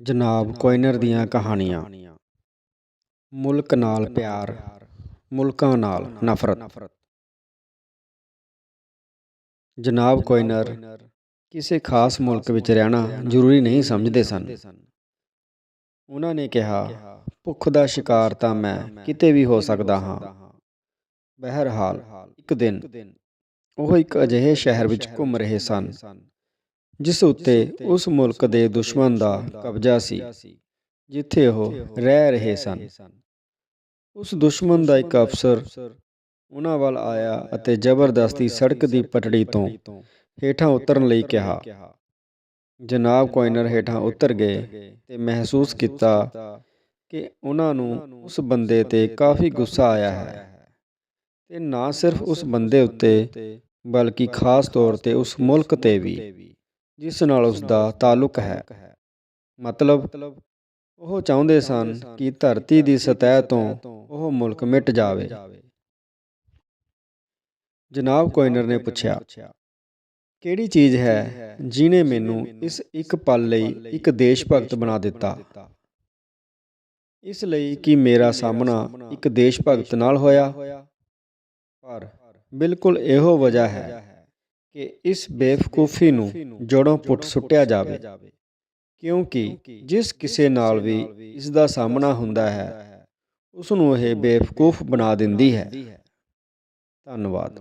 ਜਨਾਬ ਕੋਇਨਰ ਦੀਆਂ ਕਹਾਣੀਆਂ। ਮੁਲਕ ਨਾਲ ਪਿਆਰ, ਮੁਲਕਾਂ ਨਾਲ ਨਫ਼ਰਤ। ਜਨਾਬ ਕੋਇਨਰ, ਕਿਸੇ ਖਾਸ ਮੁਲਕ ਵਿੱਚ ਰਹਿਣਾ ਜ਼ਰੂਰੀ ਨਹੀਂ ਸਮਝਦੇ ਸਨ। ਉਹਨਾਂ ਨੇ ਕਿਹਾ, ਭੁੱਖ ਦਾ ਸ਼ਿਕਾਰ ਤਾਂ ਮੈਂ ਕਿਤੇ ਵੀ ਹੋ ਸਕਦਾ ਹਾਂ। ਬਹਰਹਾਲ, ਇੱਕ ਦਿਨ ਉਹ ਇੱਕ ਅਜਿਹੇ ਸ਼ਹਿਰ ਵਿੱਚ ਘੁੰਮ ਰਹੇ ਸਨ ਜਿਸ ਉੱਤੇ ਉਸ ਮੁਲਕ ਦੇ ਦੁਸ਼ਮਣ ਦਾ ਕਬਜ਼ਾ ਸੀ, ਜਿੱਥੇ ਉਹ ਰਹਿ ਰਹੇ ਸਨ। ਉਸ ਦੁਸ਼ਮਣ ਦਾ ਇੱਕ ਅਫਸਰ ਉਹਨਾਂ ਵੱਲ ਆਇਆ ਅਤੇ ਜ਼ਬਰਦਸਤੀ ਸੜਕ ਦੀ ਪਟੜੀ ਤੋਂ ਹੇਠਾਂ ਉਤਰਨ ਲਈ ਕਿਹਾ। ਜਨਾਬ ਕੋਇਨਰ ਹੇਠਾਂ ਉਤਰ ਗਏ ਤੇ ਮਹਿਸੂਸ ਕੀਤਾ ਕਿ ਉਹਨਾਂ ਨੂੰ ਉਸ ਬੰਦੇ ਤੇ ਕਾਫੀ ਗੁੱਸਾ ਆਇਆ ਹੈ ਤੇ ਨਾ ਸਿਰਫ ਉਸ ਬੰਦੇ ਉੱਤੇ, ਬਲਕਿ ਖਾਸ ਤੌਰ ਤੇ ਉਸ ਮੁਲਕ ਤੇ ਵੀ। ਜਿਸ ਨਾਲ ਉਸ ਦਾ ਤਾਲੁਕ ਹੈ। ਮਤਲਬ ਉਹ ਚਾਹੁੰਦੇ ਸਨ ਕਿ ਧਰਤੀ ਦੀ ਸਤਹ ਤੋਂ ਉਹ ਮੁਲਕ ਮਿਟ ਜਾਵੇ। ਜਨਾਬ ਕੋਇਨਰ ਨੇ ਪੁੱਛਿਆ ਕਿਹੜੀ ਚੀਜ਼ ਹੈ ਜਿਨੇ ਮੈਨੂੰ ਇਸ ਇੱਕ ਪਲ ਲਈ ਇੱਕ ਦੇਸ਼ ਭਗਤ ਬਣਾ ਦਿੱਤਾ। ਇਸ ਲਈ ਕਿ ਮੇਰਾ ਸਾਹਮਣਾ ਇੱਕ ਦੇਸ਼ ਭਗਤ ਨਾਲ ਹੋਇਆ। ਪਰ ਬਿਲਕੁਲ ਇਹੋ ਵਜ੍ਹਾ ਹੈ ਕਿ ਇਸ ਬੇਵਕੂਫੀ ਨੂੰ ਜੜੋਂ ਪੁੱਟ ਸੁੱਟਿਆ ਜਾਵੇ। ਕਿਉਂਕਿ ਜਿਸ ਕਿਸੇ ਨਾਲ ਵੀ ਇਸ ਦਾ ਸਾਹਮਣਾ ਹੁੰਦਾ ਹੈ ਉਸ ਨੂੰ ਇਹ ਬੇਵਕੂਫ ਬਣਾ ਦਿੰਦੀ ਹੈ। ਧੰਨਵਾਦ।